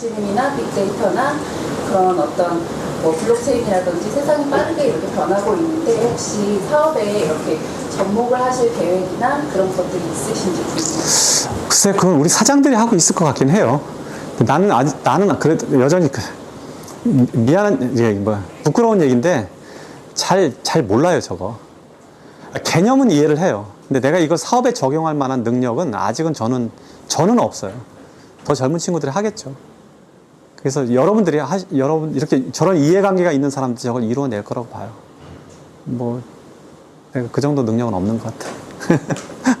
인공지능이나 빅데이터나 그런 어떤 뭐 블록체인이라든지 세상이 빠르게 이렇게 변하고 있는데 혹시 사업에 이렇게 접목을 하실 계획이나 그런 것들이 있으신지 궁금해요. 글쎄, 그건 우리 사장들이 하고 있을 것 같긴 해요. 나는 아직, 나는 그래도 여전히 그, 미안한, 이게 뭐, 부끄러운 얘기인데, 잘, 잘 몰라요, 저거. 개념은 이해를 해요. 근데 내가 이걸 사업에 적용할 만한 능력은 아직은 저는, 저는 없어요. 더 젊은 친구들이 하겠죠. 그래서 여러분들이 하, 여러분, 이렇게 저런 이해관계가 있는 사람들이 저걸 이루어낼 거라고 봐요. 뭐, 그 정도 능력은 없는 것 같아.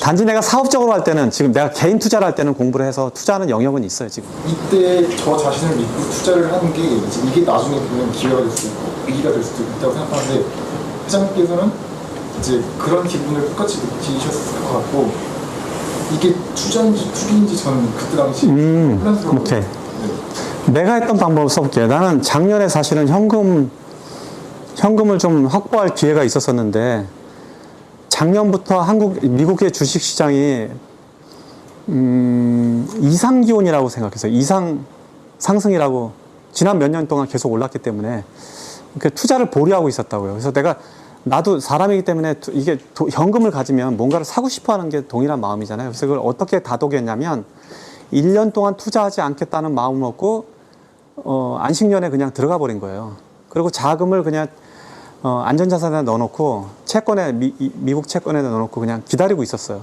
단지 내가 사업적으로 할 때는 지금 내가 개인 투자를 할 때는 공부를 해서 투자하는 영역은 있어요 지금. 이때 저 자신을 믿고 투자를 하는 게 이제 이게 나중에 보면 기회가 될 수도 있고 위기가 될 수도 있다고 생각하는데 회장님께서는 이제 그런 기분을 똑같이 느끼셨을 것 같고 이게 투자인지 투기인지 저는 그때 당시 음, 혼란스러웠거든요. 오케이. 네. 내가 했던 방법을 써볼게요. 나는 작년에 사실은 현금 현금을 좀 확보할 기회가 있었었는데 작년부터 한국 미국의 주식 시장이 음, 이상 기온이라고 생각했어요. 이상 상승이라고 지난 몇 년 동안 계속 올랐기 때문에 그 투자를 보류하고 있었다고요. 그래서 내가 나도 사람이기 때문에 투- 이게 도- 현금을 가지면 뭔가를 사고 싶어 하는 게 동일한 마음이잖아요. 그래서 그걸 어떻게 다독였냐면 1년 동안 투자하지 않겠다는 마음을 먹고 어, 안식년에 그냥 들어가 버린 거예요. 그리고 자금을 그냥 어, 안전자산에 넣어놓고 채권에 미, 이- 미국 채권에 넣어놓고 그냥 기다리고 있었어요.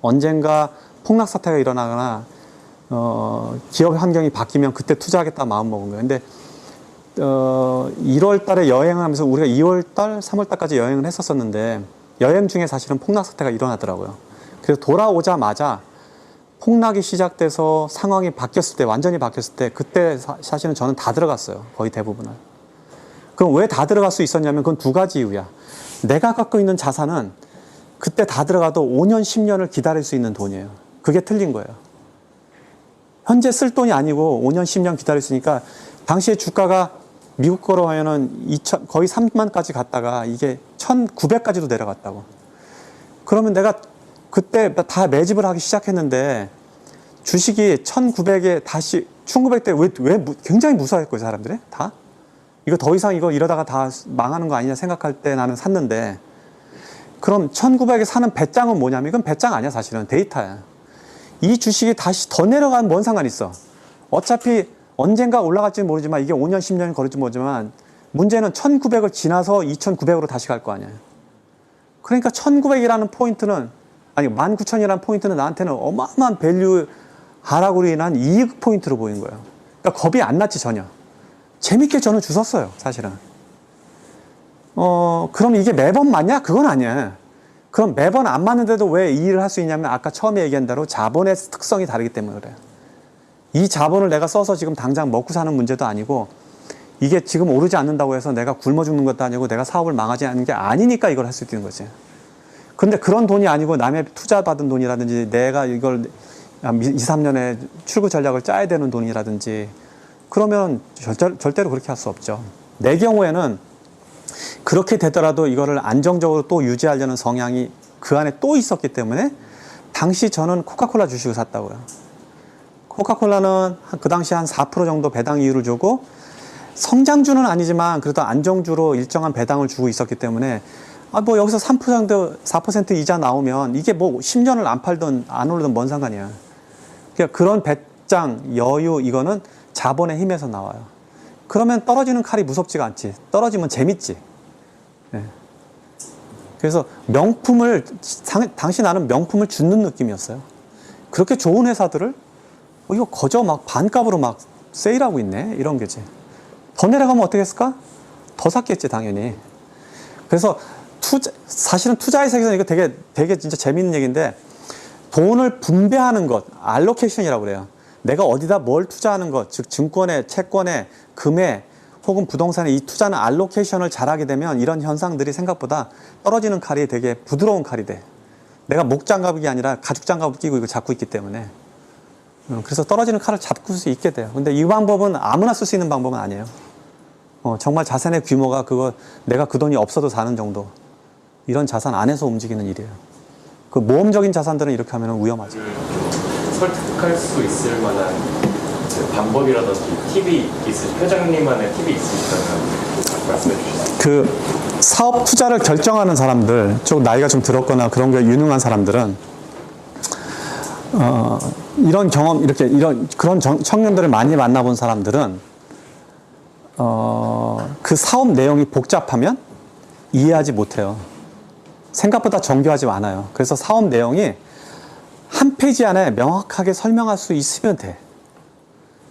언젠가 폭락 사태가 일어나거나 어, 기업 환경이 바뀌면 그때 투자하겠다 마음 먹은 거예요. 근데 어, 1월 달에 여행을 하면서 우리가 2월 달, 3월 달까지 여행을 했었었는데 여행 중에 사실은 폭락 사태가 일어나더라고요. 그래서 돌아오자마자 폭락이 시작돼서 상황이 바뀌었을 때, 완전히 바뀌었을 때, 그때 사, 사실은 저는 다 들어갔어요. 거의 대부분은. 그럼 왜 다 들어갈 수 있었냐면 그건 두 가지 이유야. 내가 갖고 있는 자산은 그때 다 들어가도 5년, 10년을 기다릴 수 있는 돈이에요. 그게 틀린 거예요. 현재 쓸 돈이 아니고 5년, 10년 기다릴 수 있으니까 당시에 주가가 미국 거로 하면은 2천, 거의 3만까지 갔다가 이게 1,900까지도 내려갔다고. 그러면 내가 그때 다 매집을 하기 시작했는데 주식이 1,900에 다시 1,900대 왜, 왜 무- 굉장히 무서워했고 사람들이 다 이거 더 이상 이거 이러다가 다 망하는 거 아니냐 생각할 때 나는 샀는데 그럼 1,900에 사는 배짱은 뭐냐면 이건 배짱 아니야 사실은 데이터야. 이 주식이 다시 더 내려가면 뭔 상관 있어? 어차피 언젠가 올라갈지 모르지만 이게 5년, 10년이 걸릴지 모르지만 문제는 1900을 지나서 2900으로 다시 갈 거 아니야. 그러니까 1900이라는 포인트는 아니 19,000이라는 포인트는 나한테는 어마어마한 밸류 하락으로 인한 이익 포인트로 보이는 거예요. 그러니까 겁이 안 났지 전혀. 재밌게 저는 주웠어요, 사실은. 어, 그럼 이게 매번 맞냐? 그건 아니야. 그럼 매번 안 맞는데도 왜 이 일을 할 수 있냐면 아까 처음에 얘기한 대로 자본의 특성이 다르기 때문에 그래요. 이 자본을 내가 써서 지금 당장 먹고 사는 문제도 아니고 이게 지금 오르지 않는다고 해서 내가 굶어 죽는 것도 아니고 내가 사업을 망하지 않는 게 아니니까 이걸 할 수 있는 거지. 근데 그런 돈이 아니고 남의 투자 받은 돈이라든지 내가 이걸 한 2, 3년에 출구 전략을 짜야 되는 돈이라든지 그러면 절대, 절대로 그렇게 할 수 없죠. 내 경우에는 그렇게 되더라도 이거를 안정적으로 또 유지하려는 성향이 그 안에 또 있었기 때문에 당시 저는 코카콜라 주식을 샀다고요. 코카콜라는 한- 그 당시 한 4% 정도 배당 이율을 주고 성장주는 아니지만 그래도 안정주로 일정한 배당을 주고 있었기 때문에 아 뭐 여기서 3% 4% 이자 나오면 이게 뭐 10년을 안 팔던 안 오르던 뭔 상관이야. 그러니까 그런 배짱 여유 이거는 자본의 힘에서 나와요. 그러면 떨어지는 칼이 무섭지가 않지. 떨어지면 재밌지. 예. 그래서 명품을 상- 당시 나는 명품을 주는 느낌이었어요. 그렇게 좋은 회사들을 어, 이거 거저 막 반값으로 막 세일하고 있네 이런 게지. 더 내려가면 어떻게 했을까? 더 샀겠지 당연히. 그래서 투자 사실은 투자의 세계에서 이거 되게 되게 진짜 재밌는 얘기인데 돈을 분배하는 것 알로케이션이라고 그래요. 내가 어디다 뭘 투자하는 것, 즉 증권에, 채권에, 금에 혹은 부동산에 이 투자는 알로케이션을 잘하게 되면 이런 현상들이 생각보다 떨어지는 칼이 되게 부드러운 칼이 돼. 내가 목 장갑이 아니라 가죽 장갑을 끼고 이거 잡고 있기 때문에. 음, 그래서 떨어지는 칼을 잡을 수 있게 돼요. 근데 이 방법은 아무나 쓸 수 있는 방법은 아니에요. 어, 정말 자산의 규모가 그거 내가 그 돈이 없어도 사는 정도. 이런 자산 안에서 움직이는 일이에요. 그 모험적인 자산들은 이렇게 하면 위험하죠. 설득할 수 있을 만한 그 방법이라든지 팁이 있으시 회장님만의 팁이 있으시다면 말씀해 주시죠. 그 사업 투자를 결정하는 사람들, 좀 나이가 좀 들었거나 그런 게 유능한 사람들은 어, 이런 경험 이렇게 이런 그런 정- 청년들을 많이 만나본 사람들은 어, 그 사업 내용이 복잡하면 이해하지 못해요. 생각보다 정교하지 않아요. 그래서 사업 내용이 한 페이지 안에 명확하게 설명할 수 있으면 돼.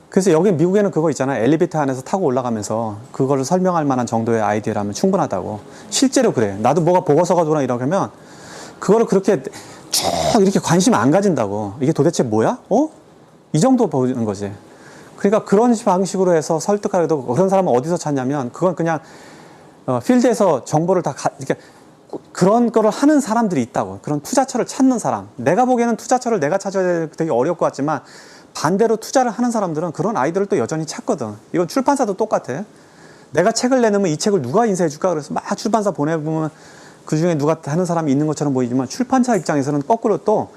그래서 여기 미국에는 그거 있잖아요. 엘리베이터 안에서 타고 올라가면서 그거를 설명할 만한 정도의 아이디어라면 충분하다고. 실제로 그래. 나도 뭐가 보고서가 돌아 이러면 그거를 그렇게 쭉 이렇게 관심 안 가진다고. 이게 도대체 뭐야? 어? 이 정도 보는 거지. 그러니까 그런 방식으로 해서 설득하려도 그런 사람은 어디서 찾냐면 그건 그냥 어, 필드에서 정보를 다 가, 이렇게 그런 거를 하는 사람들이 있다고. 그런 투자처를 찾는 사람. 내가 보기에는 투자처를 내가 찾아야 되게 어려울 것 같지만 반대로 투자를 하는 사람들은 그런 아이들을 또 여전히 찾거든. 이건 출판사도 똑같아. 내가 책을 내놓으면 이 책을 누가 인쇄해 줄까? 그래서 막 출판사 보내보면 그 중에 누가 하는 사람이 있는 것처럼 보이지만 출판사 입장에서는 거꾸로 또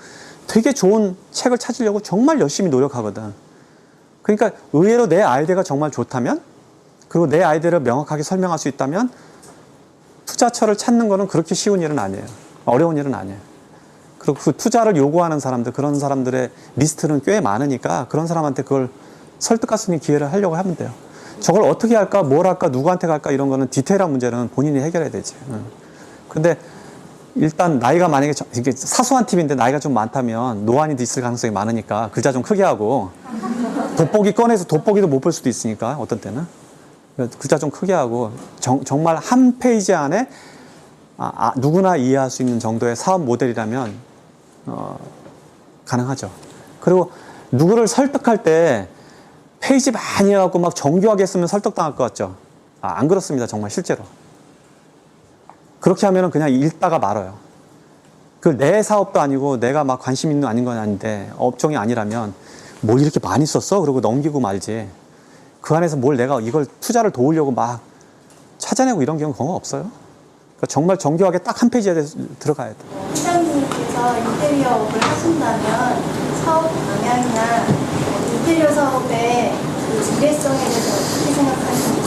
되게 좋은 책을 찾으려고 정말 열심히 노력하거든. 그러니까 의외로 내 아이디어가 정말 좋다면 그리고 내 아이디어를 명확하게 설명할 수 있다면 투자처를 찾는 거는 그렇게 쉬운 일은 아니에요. 어려운 일은 아니에요. 그리고 그 투자를 요구하는 사람들, 그런 사람들의 리스트는 꽤 많으니까 그런 사람한테 그걸 설득할 수 있는 기회를 하려고 하면 돼요. 저걸 어떻게 할까, 뭘 할까, 누구한테 갈까 이런 거는 디테일한 문제는 본인이 해결해야 되지. 응. 근데 일단 나이가 만약에 저- 이게 사소한 팁인데 나이가 좀 많다면 노안이 있을 가능성이 많으니까 글자 좀 크게 하고 돋보기 꺼내서 돋보기도 못 볼 수도 있으니까 어떤 때는 글자 좀 크게 하고 정, 정말 한 페이지 안에 아, 아, 누구나 이해할 수 있는 정도의 사업 모델이라면 어, 가능하죠. 그리고 누구를 설득할 때 페이지 많이 해갖고 막 정교하게 쓰면 설득당할 것 같죠. 아, 안 그렇습니다. 정말 실제로. 그렇게 하면 그냥 읽다가 말아요. 그 내 사업도 아니고 내가 막 관심 있는 아닌 건 아닌데 업종이 아니라면 뭘 이렇게 많이 썼어? 그러고 넘기고 말지. 그 안에서 뭘 내가 이걸 투자를 도우려고 막 찾아내고 이런 경우 거의 없어요. 그러니까 정말 정교하게 딱 한 페이지에 들어가야 돼. 회장님께서 인테리어 업을 하신다면 사업 방향이나 인테리어 사업의 그 미래성에 대해서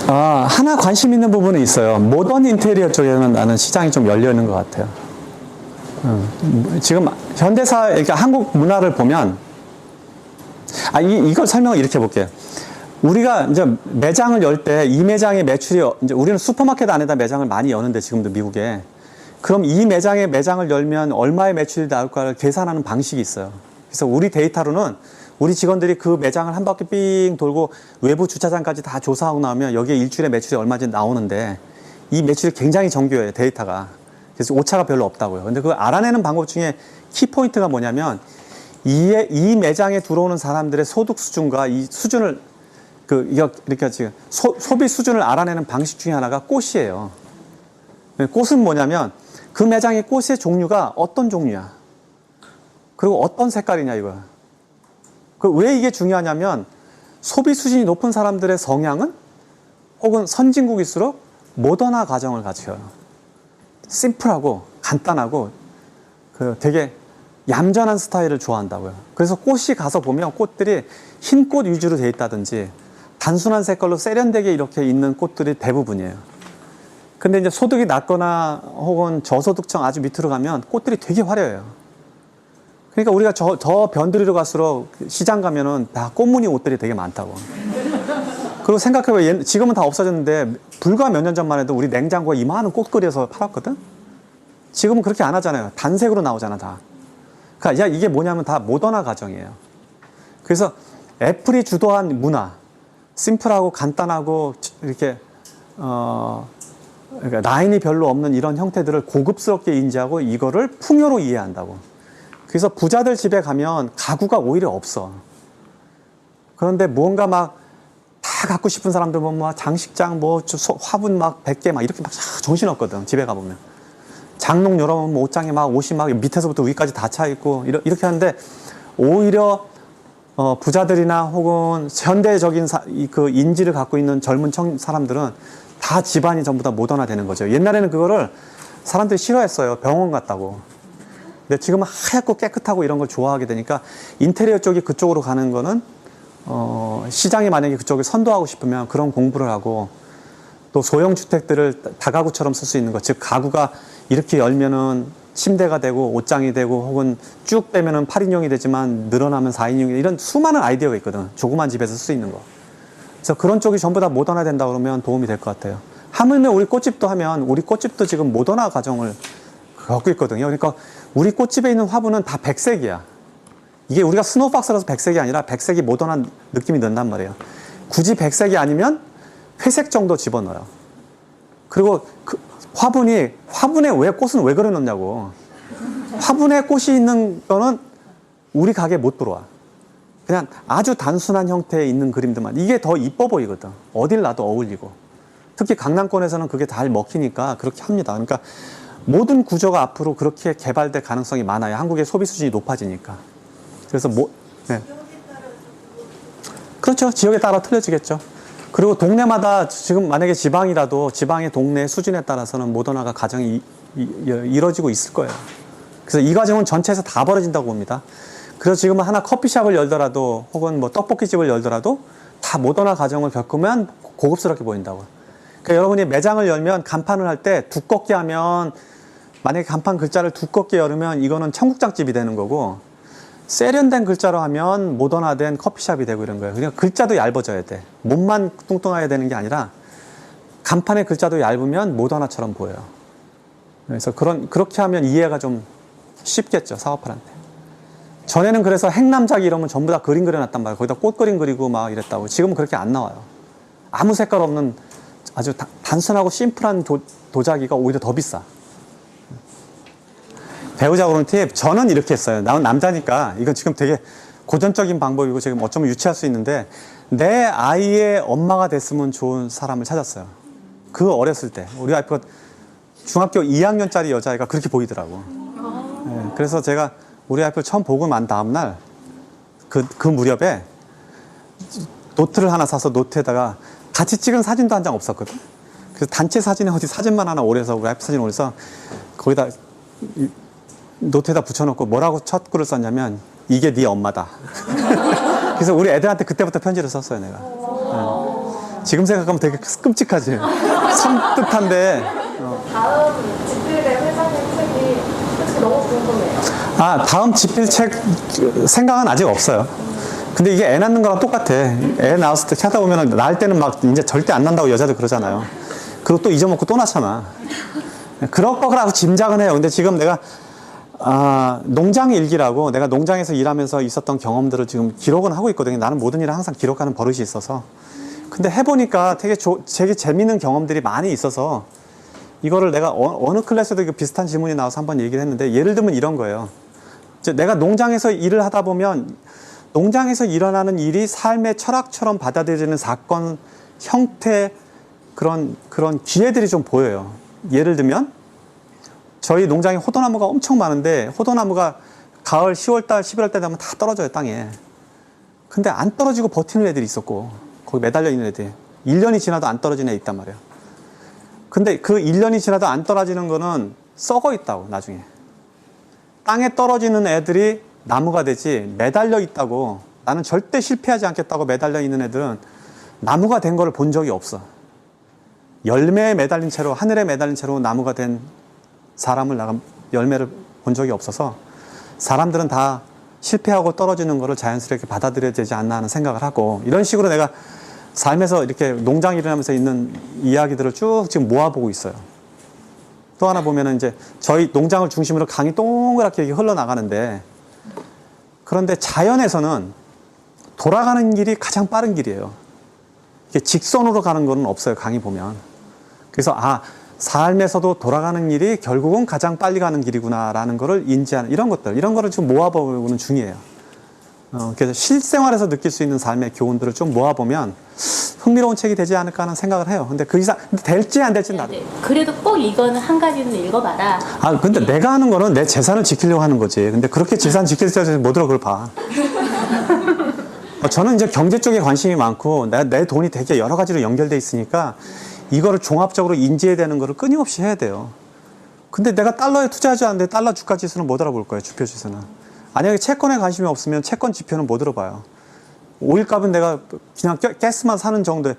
아, 하나 관심 있는 부분이 있어요. 모던 인테리어 쪽에는 나는 시장이 좀 열려 있는 것 같아요. 음, 지금 현대사, 그러니까 한국 문화를 보면, 아, 이, 이걸 설명을 이렇게 해볼게요. 우리가 이제 매장을 열 때 이 매장의 매출이, 어- 이제 우리는 슈퍼마켓 안에다 매장을 많이 여는데 지금도 미국에. 그럼 이 매장에 매장을 열면 얼마의 매출이 나올까를 계산하는 방식이 있어요. 그래서 우리 데이터로는 우리 직원들이 그 매장을 한 바퀴 삥 돌고 외부 주차장까지 다 조사하고 나오면 여기에 일주일에 매출이 얼마인지 나오는데 이 매출이 굉장히 정교해요, 데이터가. 그래서 오차가 별로 없다고요. 근데 그 알아내는 방법 중에 키포인트가 뭐냐면 이, 이 매장에 들어오는 사람들의 소득 수준과 이 수준을 그, 이렇게 지금 소, 소비 수준을 알아내는 방식 중에 하나가 꽃이에요. 네, 꽃은 뭐냐면 그 매장의 꽃의 종류가 어떤 종류야. 그리고 어떤 색깔이냐 이거야. 그 왜 이게 중요하냐면 소비 수준이 높은 사람들의 성향은 혹은 선진국일수록 모던화 가정을 가져요. 심플하고 간단하고 그 되게 얌전한 스타일을 좋아한다고요. 그래서 꽃이 가서 보면 꽃들이 흰 꽃 위주로 돼 있다든지 단순한 색깔로 세련되게 이렇게 있는 꽃들이 대부분이에요. 근데 이제 소득이 낮거나 혹은 저소득층 아주 밑으로 가면 꽃들이 되게 화려해요. 그러니까 우리가 저, 더 변두리로 갈수록 시장 가면은 다 꽃무늬 옷들이 되게 많다고. 그리고 생각해봐. 옛- 지금은 다 없어졌는데 불과 몇 년 전만 해도 우리 냉장고에 이만한 꽃 그려서 팔았거든? 지금은 그렇게 안 하잖아요. 단색으로 나오잖아, 다. 그러니까 야, 이게 뭐냐면 다 모던화 가정이에요. 그래서 애플이 주도한 문화, 심플하고 간단하고 이렇게 어 그러니까 라인이 별로 없는 이런 형태들을 고급스럽게 인지하고 이거를 풍요로 이해한다고. 그래서 부자들 집에 가면 가구가 오히려 없어. 그런데 뭔가 막 다 갖고 싶은 사람들 보면 막 장식장 뭐 화분 막 100개 막 이렇게 막 정신없거든. 집에 가보면. 장롱 열어보면 뭐 옷장에 막 옷이 막 밑에서부터 위까지 다 차 있고 이러- 이렇게 하는데 오히려 어, 부자들이나 혹은 현대적인 사- 이- 그 인지를 갖고 있는 젊은 청, 사람들은 다 집안이 전부 다 모던화 되는 거죠. 옛날에는 그거를 사람들이 싫어했어요. 병원 갔다고. 근데 지금은 하얗고 깨끗하고 이런 걸 좋아하게 되니까 인테리어 쪽이 그쪽으로 가는 거는 어, 시장이 만약에 그쪽을 선도하고 싶으면 그런 공부를 하고 또 소형 주택들을 다가구처럼 쓸 수 있는 것, 즉 가구가 이렇게 열면은 침대가 되고 옷장이 되고 혹은 쭉 빼면은 8인용이 되지만 늘어나면 4인용이 이런 수많은 아이디어가 있거든. 조그만 집에서 쓸 수 있는 거. 그래서 그런 쪽이 전부 다 모던화 된다 그러면 도움이 될 것 같아요. 하물며 우리 꽃집도 하면 우리 꽃집도 지금 모던화 과정을 겪고 있거든요. 그러니까 우리 꽃집에 있는 화분은 다 백색이야. 이게 우리가 스노우박스라서 백색이 아니라 백색이 모던한 느낌이 든단 말이에요. 굳이 백색이 아니면 회색 정도 집어넣어요. 그리고 그 화분이 화분에 왜 꽃은 왜 그려놓냐고. 화분에 꽃이 있는 거는 우리 가게에 못 들어와. 그냥 아주 단순한 형태에 있는 그림들만 이게 더 이뻐 보이거든. 어딜 놔도 어울리고. 특히 강남권에서는 그게 잘 먹히니까 그렇게 합니다. 그러니까 모든 구조가 앞으로 그렇게 개발될 가능성이 많아요. 한국의 소비 수준이 높아지니까. 그래서 뭐, 네. 그렇죠. 지역에 따라 틀려지겠죠. 그리고 동네마다 지금 만약에 지방이라도 지방의 동네 수준에 따라서는 모던화가 가정이 이- 이- 이루어지고 있을 거예요. 그래서 이 과정은 전체에서 다 벌어진다고 봅니다. 그래서 지금은 하나 커피숍을 열더라도 혹은 뭐 떡볶이집을 열더라도 다 모던화 과정을 겪으면 고급스럽게 보인다고. 그러니까 여러분이 매장을 열면 간판을 할 때 두껍게 하면 만약에 간판 글자를 두껍게 열으면 이거는 청국장집이 되는 거고 세련된 글자로 하면 모던화된 커피숍이 되고 이런 거예요. 그러니까 글자도 얇아져야 돼. 몸만 뚱뚱해야 되는 게 아니라 간판의 글자도 얇으면 모던화처럼 보여요. 그래서 그런 그렇게 하면 이해가 좀 쉽겠죠 사업할한테. 전에는 그래서 행남작이 이러면 전부 다 그림 그려놨단 말이에요. 거기다 꽃 그림 그리고 막 이랬다고. 지금은 그렇게 안 나와요. 아무 색깔 없는 아주 다- 단순하고 심플한 도, 도자기가 오히려 더 비싸. 배우자 그런 팁, 저는 이렇게 했어요. 나는 남자니까 이건 지금 되게 고전적인 방법이고 지금 어쩌면 유치할 수 있는데 내 아이의 엄마가 됐으면 좋은 사람을 찾았어요. 그 어렸을 때 우리 와이프가 중학교 2학년짜리 여자애가 그렇게 보이더라고. 예, 그래서 제가 우리 와이프를 처음 보고 만 다음 날 그, 그 무렵에 노트를 하나 사서 노트에다가 같이 찍은 사진도 한 장 없었거든. 그래서 단체 사진에 어디 사진만 하나 올려서 우리 와이프 사진 올려서 거기다 이- 노트에다 붙여놓고 뭐라고 첫 글을 썼냐면 이게 네 엄마다. 그래서 우리 애들한테 그때부터 편지를 썼어요 내가. 예. 지금 생각하면 되게 끔찍하지. 섬뜩한데 다음 집필대 회장님 책이 솔직히 너무 궁금해요. 아, 다음 집필책 생각은 아직 없어요. 근데 이게 애 낳는 거랑 똑같아. 애 낳았을 때 찾다 보면 낳을 때는 막 이제 절대 안 난다고 여자들 그러잖아요. 그리고 또 잊어먹고 또 낳잖아. 그럴 거라고 짐작은 해요. 근데 지금 내가 아, 농장 일기라고 내가 농장에서 일하면서 있었던 경험들을 지금 기록은 하고 있거든요. 나는 모든 일을 항상 기록하는 버릇이 있어서. 근데 해보니까 되게, 조, 되게 재밌는 경험들이 많이 있어서 이거를 내가 어, 느 클래스에도 이거 비슷한 질문이 나와서 한번 얘기를 했는데 예를 들면 이런 거예요. 내가 농장에서 일을 하다 보면 농장에서 일어나는 일이 삶의 철학처럼 받아들여지는 사건, 형태, 그런, 그런 기회들이 좀 보여요. 예를 들면 저희 농장에 호도나무가 엄청 많은데 호도나무가 가을 10월달, 11월달 되면 다 떨어져요, 땅에. 근데 안 떨어지고 버티는 애들이 있었고 거기 매달려 있는 애들. 1년이 지나도 안 떨어지는 애 있단 말이에요. 근데 그 1년이 지나도 안 떨어지는 거는 썩어 있다고, 나중에. 땅에 떨어지는 애들이 나무가 되지 매달려 있다고 나는 절대 실패하지 않겠다고 매달려 있는 애들은 나무가 된 거를 본 적이 없어. 열매에 매달린 채로, 하늘에 매달린 채로 나무가 된 사람을 나가 열매를 본 적이 없어서 사람들은 다 실패하고 떨어지는 거를 자연스럽게 받아들여야 되지 않나 하는 생각을 하고 이런 식으로 내가 삶에서 이렇게 농장 일을 하면서 있는 이야기들을 쭉 지금 모아보고 있어요. 또 하나 보면은 이제 저희 농장을 중심으로 강이 동그랗게 흘러나가는데 그런데 자연에서는 돌아가는 길이 가장 빠른 길이에요. 직선으로 가는 거는 없어요. 강이 보면. 그래서 아 삶에서도 돌아가는 일이 결국은 가장 빨리 가는 길이구나라는 거를 인지하는 이런 것들 이런 거를 지금 모아보는 중이에요. 어, 그래서 실생활에서 느낄 수 있는 삶의 교훈들을 좀 모아보면 흥미로운 책이 되지 않을까 하는 생각을 해요. 근데 그 이상 될지 안 될지 나도. 네. 그래도 꼭 이거는 한 가지는 읽어봐라. 아 근데 내가 하는 거는 내 재산을 지키려고 하는 거지. 근데 그렇게 재산 지킬 때못 들어 그걸 봐. 어, 저는 이제 경제 쪽에 관심이 많고 내, 내 돈이 되게 여러 가지로 연결돼 있으니까 이거를 종합적으로 인지해야 되는 거를 끊임없이 해야 돼요. 근데 내가 달러에 투자하지 않는데 달러 주가 지수는 못 알아볼 거예요. 주표 지수는. 만약에 채권에 관심이 없으면 채권 지표는 못 들어봐요. 오일 값은 내가 그냥 가- 가스만 사는 정도,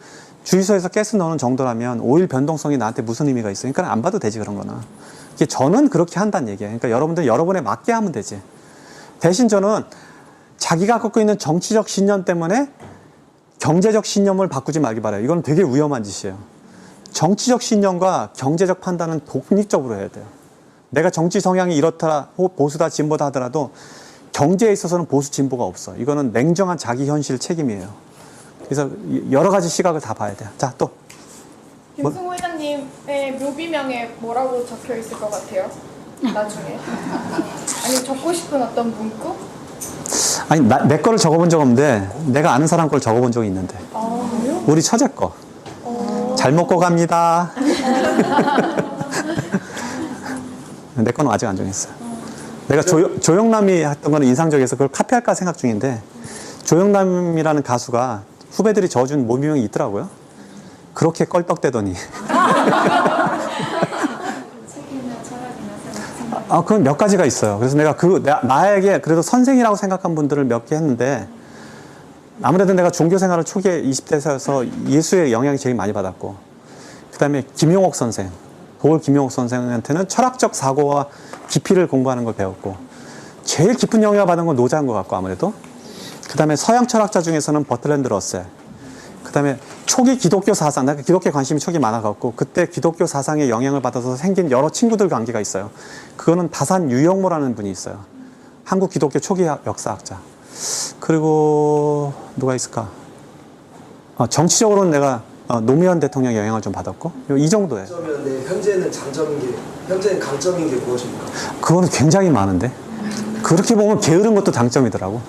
주유소에서 가스 넣는 정도라면 오일 변동성이 나한테 무슨 의미가 있어요? 그러니까 안 봐도 되지 그런 거는. 이게 저는 그렇게 한다는 얘기예요. 그러니까 여러분들 여러분에 맞게 하면 되지. 대신 저는 자기가 갖고 있는 정치적 신념 때문에 경제적 신념을 바꾸지 말기 바라요. 이건 되게 위험한 짓이에요. 정치적 신념과 경제적 판단은 독립적으로 해야 돼요. 내가 정치 성향이 이렇다, 혹 보수다, 진보다 하더라도 경제에 있어서는 보수, 진보가 없어. 이거는 냉정한 자기 현실 책임이에요. 그래서 여러 가지 시각을 다 봐야 돼요. 자, 또. 뭐? 김승호 회장님의 묘비명에 뭐라고 적혀 있을 것 같아요? 나중에 아니 적고 싶은 어떤 문구? 아니, 나, 내 거를 적어본 적 없는데 내가 아는 사람 걸 적어본 적이 있는데. 아? 우리 처제 거. 잘 먹고 갑니다. 내 거는 아직 안 정했어요. 내가 조, 조영남이 했던 거는 인상적이어서 그걸 카피할까 생각 중인데 조영남이라는 가수가 후배들이 저준 모비명이 있더라고요. 그렇게 껄떡대더니. 아, 그건 몇 가지가 있어요. 그래서 내가 그, 나, 나에게 그래도 선생이라고 생각한 분들을 몇 개 했는데, 아무래도 내가 종교 생활을 초기에 20대에서 예수의 영향이 제일 많이 받았고, 그 다음에 김용옥 선생, 도울 김용옥 선생한테는 철학적 사고와 깊이를 공부하는 걸 배웠고, 제일 깊은 영향을 받은 건 노자인 것 같고, 아무래도. 그 다음에 서양 철학자 중에서는 버틀랜드 러셀, 그 다음에 초기 기독교 사상, 내가 기독교에 관심이 초기 많아갖고, 그때 기독교 사상에 영향을 받아서 생긴 여러 친구들 관계가 있어요. 그거는 다산 유영모라는 분이 있어요. 한국 기독교 초기 역사학자. 그리고 누가 있을까? 어, 정치적으로는 내가 어, 노무현 대통령 영향을 좀 받았고, 이 정도예요. 장점이었는데 현재는 장점인 게 현재는 강점인 게 무엇입니까? 그거는 굉장히 많은데. 그렇게 보면 게으른 것도 장점이더라고.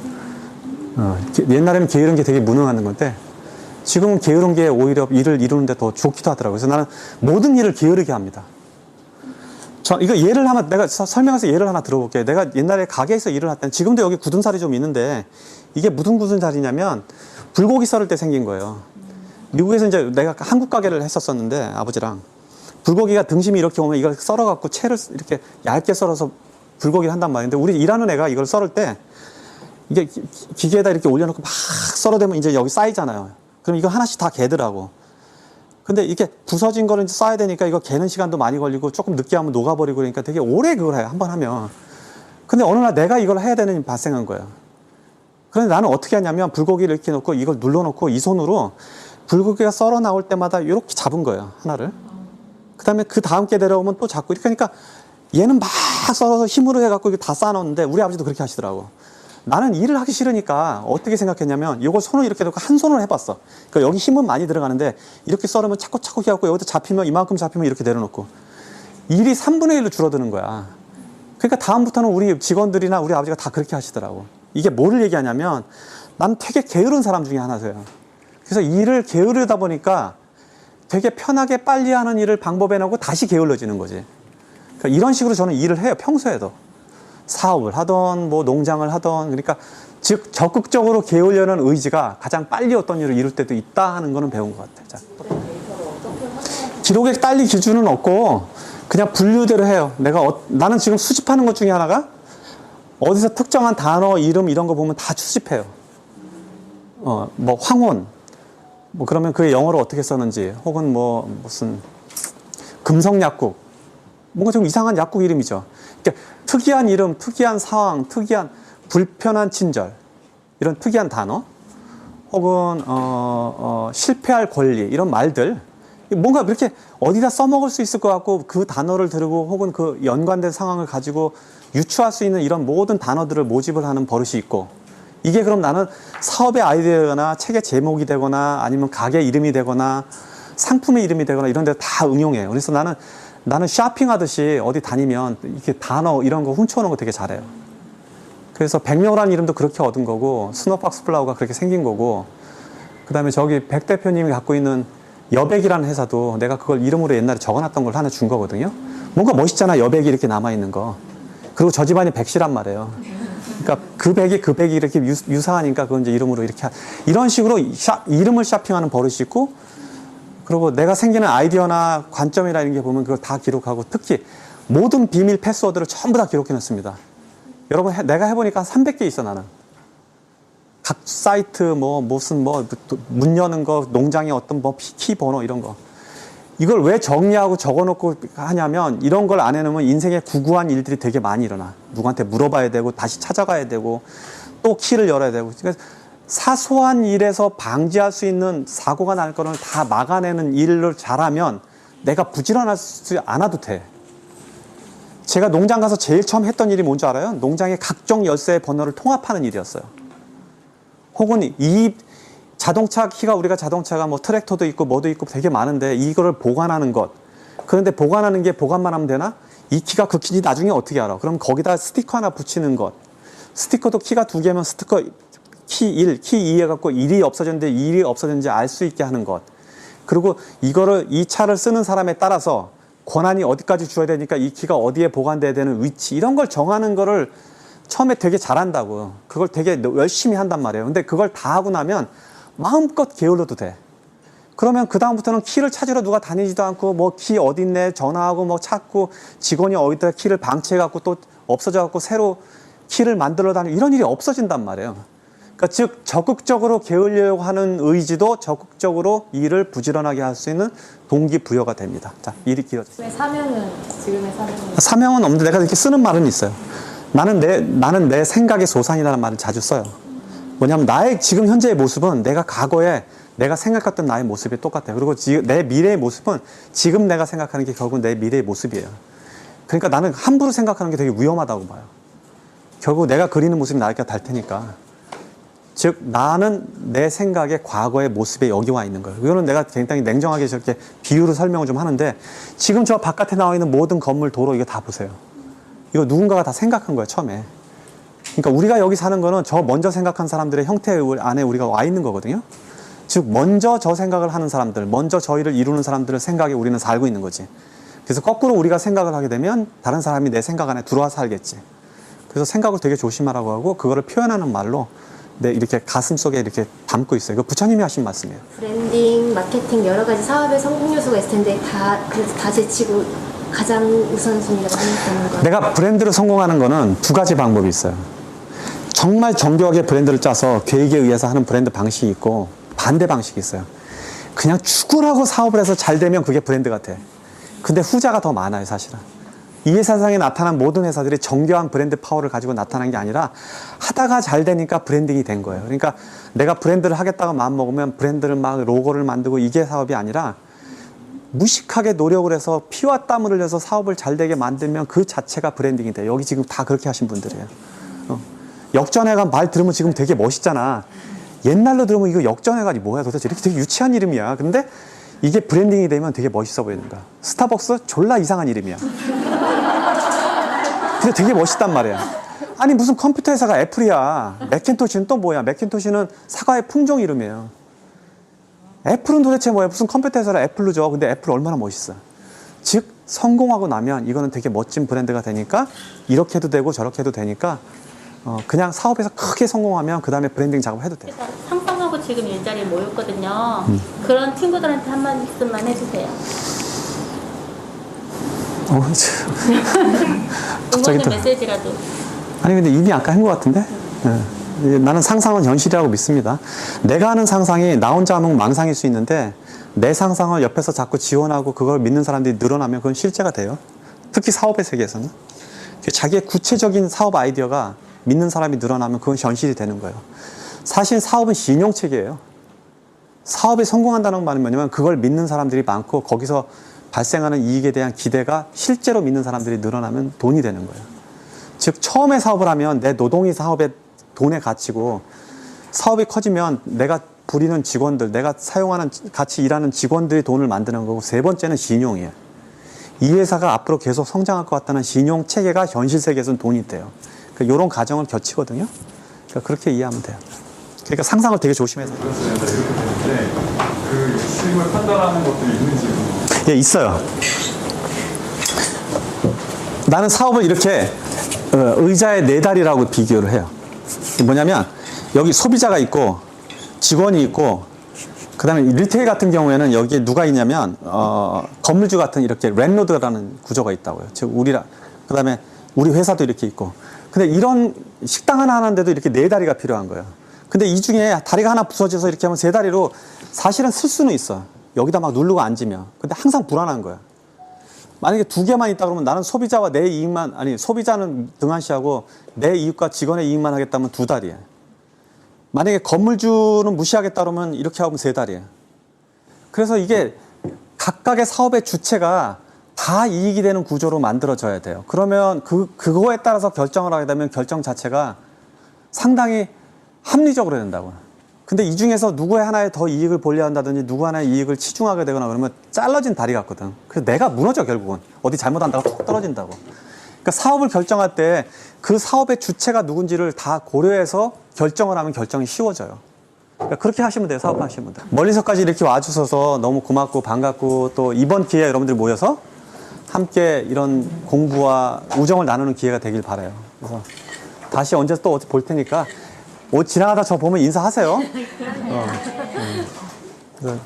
어, 게- 옛날에는 게으른 게 되게 무능한 건데, 지금은 게으른 게 오히려 일을 이루는데 더 좋기도 하더라고 요. 그래서 나는 모든 일을 게으르게 합니다. 저, 이거 예를 하나, 내가 서- 설명해서 예를 하나 들어볼게요. 내가 옛날에 가게에서 일을 할 때는, 지금도 여기 굳은 살이 좀 있는데, 이게 무슨 굳은 살이냐면, 불고기 썰을 때 생긴 거예요. 미국에서 이제 내가 한국 가게를 했었었는데, 아버지랑. 불고기가 등심이 이렇게 오면 이걸 썰어갖고 채를 이렇게 얇게 썰어서 불고기를 한단 말인데, 우리 일하는 애가 이걸 썰을 때, 이게 기- 기계에다 이렇게 올려놓고 막 썰어대면 이제 여기 쌓이잖아요. 그럼 이거 하나씩 다 개더라고. 근데 이게 부서진 이제 쌓아야 되니까 이거 개는 시간도 많이 걸리고 조금 늦게 하면 녹아버리고 그러니까 되게 오래 그걸 해요. 한번 하면. 근데 어느 날 내가 이걸 해야 되는 일이 발생한 거예요. 그런데 나는 어떻게 하냐면 불고기를 이렇게 놓고 이걸 눌러놓고 이 손으로 불고기가 썰어 나올 때마다 이렇게 잡은 거예요. 하나를. 그 다음에 그 다음 게 내려오면 또 잡고 이렇게 하니까 얘는 막 썰어서 힘으로 해갖고 다 쌓아놓는데 우리 아버지도 그렇게 하시더라고. 나는 일을 하기 싫으니까 어떻게 생각했냐면 이걸 손을 이렇게 놓고 한 손으로 해봤어. 그러니까 여기 힘은 많이 들어가는데 이렇게 썰으면 차곡차곡 해갖고 여기다 잡히면 이만큼 잡히면 이렇게 내려놓고 일이 3분의 1로 줄어드는 거야. 그러니까 다음부터는 우리 직원들이나 우리 아버지가 다 그렇게 하시더라고. 이게 뭐를 얘기하냐면 난 되게 게으른 사람 중에 하나세요. 그래서 일을 게으르다 보니까 되게 편하게 빨리 하는 일을 방법에 놓고 다시 게을러지는 거지. 그러니까 이런 식으로 저는 일을 해요. 평소에도. 사업을 하던 뭐 농장을 하던 그러니까 즉 적극적으로 게으려는 의지가 가장 빨리 어떤 일을 이룰 때도 있다 하는 거는 배운 것 같아요. 자, 또. 기록에 딸리 기준은 없고 그냥 분류대로 해요. 내가 어- 나는 지금 수집하는 것 중에 하나가 어디서 특정한 단어 이름 이런 거 보면 다 수집해요. 어, 뭐 황혼 뭐 그러면 그게 영어로 어떻게 썼는지 혹은 뭐 무슨 금성약국 뭔가 좀 이상한 약국 이름이죠. 그러니까 특이한 이름, 특이한 상황, 특이한 불편한 친절 이런 특이한 단어 혹은 어, 어, 실패할 권리 이런 말들 뭔가 이렇게 어디다 써먹을 수 있을 것 같고 그 단어를 들고 혹은 그 연관된 상황을 가지고 유추할 수 있는 이런 모든 단어들을 모집을 하는 버릇이 있고 이게 그럼 나는 사업의 아이디어나 책의 제목이 되거나 아니면 가게 이름이 되거나 상품의 이름이 되거나 이런 데 다 응용해요. 그래서 나는 나는 쇼핑하듯이 어디 다니면 이렇게 단어 이런 거 훔쳐오는 거 되게 잘해요. 그래서 백명호라는 이름도 그렇게 얻은 거고 스노박스 플라워가 그렇게 생긴 거고 그 다음에 저기 백 대표님이 갖고 있는 여백이라는 회사도 내가 그걸 이름으로 옛날에 적어놨던 걸 하나 준 거거든요. 뭔가 멋있잖아 여백이 이렇게 남아 있는 거. 그리고 저 집안이 백씨란 말이에요. 그러니까 그 백이 그 백이 이렇게 유, 유사하니까 그건 이제 이름으로 이렇게 하- 이런 식으로 샤- 이름을 쇼핑하는 버릇이 있고 그리고 내가 생기는 아이디어나 관점이나 이런 게 보면 그걸 다 기록하고 특히 모든 비밀 패스워드를 전부 다 기록해 놨습니다. 여러분, 해- 내가 해보니까 300개 있어, 나는. 각 사이트, 뭐, 무슨, 뭐, 문 여는 거, 농장의 어떤 뭐, 키- 키 번호, 이런 거. 이걸 왜 정리하고 적어놓고 하냐면, 이런 걸 안 해놓으면 인생에 구구한 일들이 되게 많이 일어나. 누구한테 물어봐야 되고, 다시 찾아가야 되고, 또 키를 열어야 되고. 그러니까 사소한 일에서 방지할 수 있는 사고가 날 거를 다 막아내는 일을 잘하면 내가 부지런하지 않아도 돼. 제가 농장 가서 제일 처음 했던 일이 뭔지 알아요? 농장의 각종 열쇠 번호를 통합하는 일이었어요. 혹은 이 자동차 키가 우리가 자동차가 뭐 트랙터도 있고 뭐도 있고 되게 많은데 이거를 보관하는 것. 그런데 보관하는 게 보관만 하면 되나? 이 키가 그 키인지 나중에 어떻게 알아? 그럼 거기다 스티커 하나 붙이는 것. 스티커도 키가 두 개면 스티커 키 1, 키 2 해 갖고 1이 없어졌는데 1이 없어졌는지 알 수 있게 하는 것. 그리고 이거를 이 차를 쓰는 사람에 따라서 권한이 어디까지 줘야 되니까 이 키가 어디에 보관돼야 되는 위치 이런 걸 정하는 거를 처음에 되게 잘한다고. 그걸 되게 열심히 한단 말이에요. 근데 그걸 다 하고 나면 마음껏 게을러도 돼. 그러면 그 다음부터는 키를 찾으러 누가 다니지도 않고 뭐 키 어디 있네 전화하고 뭐 찾고 직원이 어디다 키를 방치해 갖고 또 없어져 갖고 새로 키를 만들어 다니고 이런 일이 없어진단 말이에요 그러니까 즉 적극적으로 게으려고 하는 의지도 적극적으로 일을 부지런하게 할 수 있는 동기부여가 됩니다. 자, 일이 길어졌어요. 사명은 지금의 사명은 사명은 없는데 내가 이렇게 쓰는 말은 있어요. 나는 내 나는 내 생각의 소산이라는 말을 자주 써요. 뭐냐면 나의 지금 현재의 모습은 내가 과거에 내가 생각했던 나의 모습이 똑같아요. 그리고 지, 내 미래의 모습은 지금 내가 생각하는 게 결국 내 미래의 모습이에요. 그러니까 나는 함부로 생각하는 게 되게 위험하다고 봐요. 결국 내가 그리는 모습이 나에게 달 테니까. 즉 나는 내 생각의 과거의 모습에 여기 와 있는 거예요. 이거는 내가 굉장히 냉정하게 저렇게 비유로 설명을 좀 하는데 지금 저 바깥에 나와 있는 모든 건물, 도로 이거 다 보세요. 이거 누군가가 다 생각한 거예요, 처음에. 그러니까 우리가 여기 사는 거는 저 먼저 생각한 사람들의 형태 안에 우리가 와 있는 거거든요. 즉 먼저 저 생각을 하는 사람들, 먼저 저희를 이루는 사람들의 생각에 우리는 살고 있는 거지. 그래서 거꾸로 우리가 생각을 하게 되면 다른 사람이 내 생각 안에 들어와 살겠지. 그래서 생각을 되게 조심하라고 하고 그거를 표현하는 말로 내 이렇게 가슴 속에 이렇게 담고 있어요. 이거 부처님이 하신 말씀이에요. 브랜딩, 마케팅 여러 가지 사업의 성공 요소가 있을 텐데 다 그래서 다 제치고 가장 우선순위라고 생각하는 거. 내가 브랜드를 성공하는 거는 두 가지 방법이 있어요. 정말 정교하게 브랜드를 짜서 계획에 의해서 하는 브랜드 방식이 있고 반대 방식이 있어요. 그냥 죽으라고 사업을 해서 잘 되면 그게 브랜드 같아. 근데 후자가 더 많아요, 사실은. 이 세상에 나타난 모든 회사들이 정교한 브랜드 파워를 가지고 나타난 게 아니라 하다가 잘 되니까 브랜딩이 된 거예요. 그러니까 내가 브랜드를 하겠다고 마음 먹으면 브랜드를 막 로고를 만들고 이게 사업이 아니라 무식하게 노력을 해서 피와 땀을 흘려서 사업을 잘 되게 만들면 그 자체가 브랜딩이 돼요. 여기 지금 다 그렇게 하신 분들이에요. 어. 역전회가 말 들으면 지금 되게 멋있잖아. 옛날로 들으면 이거 역전회가 뭐야 도대체 이렇게 되게 유치한 이름이야. 근데 이게 브랜딩이 되면 되게 멋있어 보이는 거야. 스타벅스 졸라 이상한 이름이야. 근데 되게 멋있단 말이야. 아니 무슨 컴퓨터 회사가 애플이야. 맥킨토시는 또 뭐야? 맥킨토시는 사과의 품종 이름이에요. 애플은 도대체 뭐야? 무슨 컴퓨터 회사라 애플로죠. 근데 애플 얼마나 멋있어. 즉 성공하고 나면 이거는 되게 멋진 브랜드가 되니까 이렇게 해도 되고 저렇게 해도 되니까 어, 그냥 사업에서 크게 성공하면 그 다음에 브랜딩 작업 해도 돼. 상상하고 지금 일자리에 모였거든요. 음. 그런 친구들한테 한 말씀만 해주세요. 어, 참. 갑자기 또 메시지라도. 아니 근데 이미 아까 한 것 같은데? 예. 이제 나는 상상은 현실이라고 믿습니다. 내가 하는 상상이 나 혼자 하면 망상일 수 있는데 내 상상을 옆에서 자꾸 지원하고 그걸 믿는 사람들이 늘어나면 그건 실제가 돼요. 특히 사업의 세계에서는. 자기의 구체적인 사업 아이디어가 믿는 사람이 늘어나면 그건 현실이 되는 거예요. 사실 사업은 신용체계예요. 사업이 성공한다는 말은 뭐냐면 그걸 믿는 사람들이 많고 거기서 발생하는 이익에 대한 기대가 실제로 믿는 사람들이 늘어나면 돈이 되는 거예요. 즉 처음에 사업을 하면 내 노동이 사업의 돈의 가치고 사업이 커지면 내가 부리는 직원들, 내가 사용하는 같이 일하는 직원들이 돈을 만드는 거고 세 번째는 신용이에요. 이 회사가 앞으로 계속 성장할 것 같다는 신용 체계가 현실 세계에서는 돈이 돼요. 그러니까 이런 과정을 거치거든요. 그러니까 그렇게 이해하면 돼요. 그러니까 상상을 되게 조심해서. 그 수익을 판단하는 것들이 있는지 예, 있어요. 나는 사업을 이렇게 어, 의자의 네 다리라고 비교를 해요. 뭐냐면 여기 소비자가 있고 직원이 있고 그 다음에 이 리테일 같은 경우에는 여기에 누가 있냐면 어, 건물주 같은 이렇게 랜로드라는 구조가 있다고요. 즉 우리라 그 다음에 우리 회사도 이렇게 있고. 근데 이런 식당 하나 하는데도 이렇게 네 다리가 필요한 거예요. 근데 이 중에 다리가 하나 부서져서 이렇게 하면 세 다리로 사실은 쓸 수는 있어. 여기다 막 누르고 앉으면. 근데 항상 불안한 거야. 만약에 두 개만 있다 그러면 나는 소비자와 내 이익만 아니 소비자는 등한시하고 내 이익과 직원의 이익만 하겠다면 두 다리야. 만약에 건물주는 무시하겠다 그러면 이렇게 하면 세 달이에요. 그래서 이게 각각의 사업의 주체가 다 이익이 되는 구조로 만들어져야 돼요. 그러면 그, 그거에 따라서 결정을 하게 되면 결정 자체가 상당히 합리적으로 된다고요. 근데 이 중에서 누구의 하나에 더 이익을 보려 한다든지 누구 하나의 이익을 치중하게 되거나 그러면 잘라진 다리 같거든. 그래서 내가 무너져 결국은. 어디 잘못한다고 툭 떨어진다고. 그러니까 사업을 결정할 때 그 사업의 주체가 누군지를 다 고려해서 결정을 하면 결정이 쉬워져요. 그러니까 그렇게 하시면 돼요, 사업하시면 돼요. 멀리서까지 이렇게 와주셔서 너무 고맙고 반갑고 또 이번 기회에 여러분들이 모여서 함께 이런 공부와 우정을 나누는 기회가 되길 바라요. 그래서 다시 언제 또 볼 테니까 뭐 지나가다 저 보면 인사하세요. 어, 음.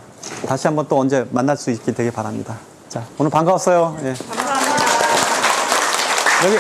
다시 한번 또 언제 만날 수 있길 되게 바랍니다. 자, 오늘 반가웠어요. 예. 감사합니다. 여기